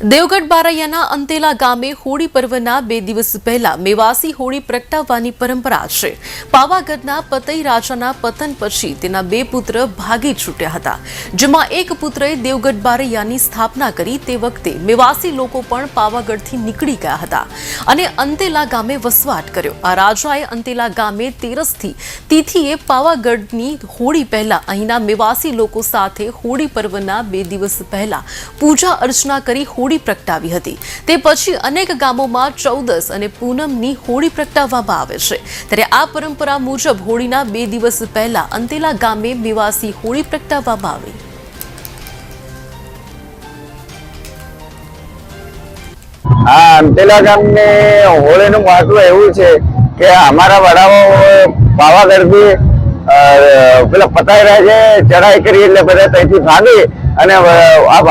દેવગઢ બારૈયાના અંતેલા ગામે હોળી પર્વના બે દિવસ પહેલા મેવાસી હોળી પ્રગટાવવાની પરંપરા છે. પાવાગઢના પતઈ રાજાના પતન પછી તેના બે પુત્ર ભાગી છૂટ્યા હતા. જેમાં એક પુત્રએ દેવગઢ બારૈયાની સ્થાપના કરી તે વખતે મેવાસી લોકો પણ પાવાગઢથી નીકળી ગયા હતા અને અંતેલા ગામે વસવાટ કર્યો. આ રાજાએ અંતેલા ગામે તેરસથી તિથિએ પાવાગઢની હોળી પહેલા અહીંના મેવાસી લોકો સાથે હોળી પર્વના બે દિવસ પહેલા પૂજા અર્ચના કરી હોળી પ્રગટાવી હતી. તે પછી અનેક ગામોમાં ચૌદસ અને પૂનમની હોળી પ્રગટાવવામાં આવે છે. ત્યારે આ પરંપરા મુજબ હોળીના બે દિવસ પહેલા અંતેલા ગામે નિવાસી હોળી પ્રગટાવવામાં આવી. આ અંતેલા ગામની હોળીનું મહત્વ એવું છે કે અમારા વડાઓ પાવાગઢથી પેલા પતાઈ રહ્યા છે ચડાઈ કરી એટલે બધા ત્યાંથી ભાગી. અને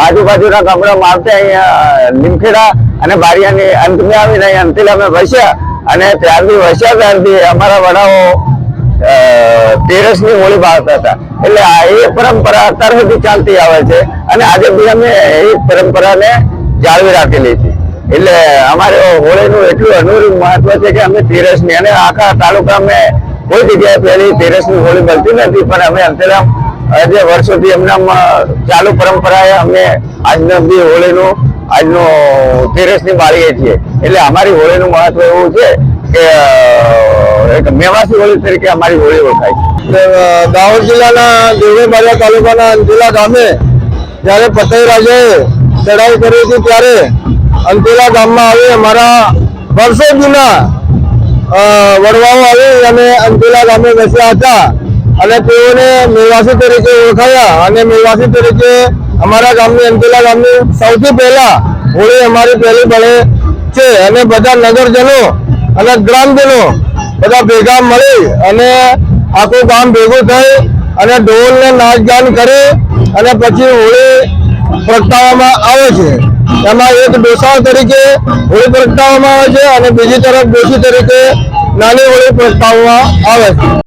આજુબાજુના ગામડામાં આવતા અહીંયા લીમખેડા અને બારિયાની અંતમાં આવીને અહીંયા અંતેલામાં વસ્યા અને ત્યારથી વસ્યા ત્યારથી અમારા વડાઓ તેરસની હોળી બાળતા હતા. એટલે આ એ પરંપરા અત્યાર સુધી ચાલતી આવે છે અને આજે બી અમે એ પરંપરાને જાળવી રાખેલી છે. એટલે અમારે હોળીનું એટલું અનુરૂપ મહત્વ છે કે અમે તેરસની અને આખા તાલુકામાં કોઈ જગ્યાએ પહેલી તેરસની હોળી મળતી નથી, પણ અમે અંતરામ જે વર્ષોથી એમના ચાલુ પરંપરાએ અમે આજનો બી હોળીનું, આજનો તેરસની બાળીએ છીએ. એટલે અમારી હોળીનું મહત્વ એવું છે કે એક મેવાસી હોળી તરીકે અમારી હોળી ઓળખાય દાહોદ જિલ્લાના દેવડી બારિયા તાલુકાના અંતેલા ગામે જ્યારે પતઈ રાજાએ ચડાઈ કરી હતી ત્યારે અંતેલા ગામમાં આવી અમારા વર્ષો જૂના વડવાઓ આવી અને અંતેલા ગામે બેસ્યા હતા. અને તેઓને મેવાસી તરીકે ઓળખાયા. અને મેવાસી તરીકે અમારા ગામની, અંતેલા ગામની સૌથી પહેલા હોળી અમારી પહેલી પડે છે. અને બધા નગરજનો અને ગ્રામજનો બધા ભેગા મળી અને આખું ગામ ભેગું થઈ અને ઢોલને નાચગાન નાચ ગાન કરી અને પછી હોળી પ્રગટાવવામાં આવે છે. એમાં એક ડોસાળ તરીકે હોળી પ્રગટાવવામાં આવે છે અને બીજી તરફ ડોસી તરીકે નાની હોળી પ્રગટાવવામાં આવે છે.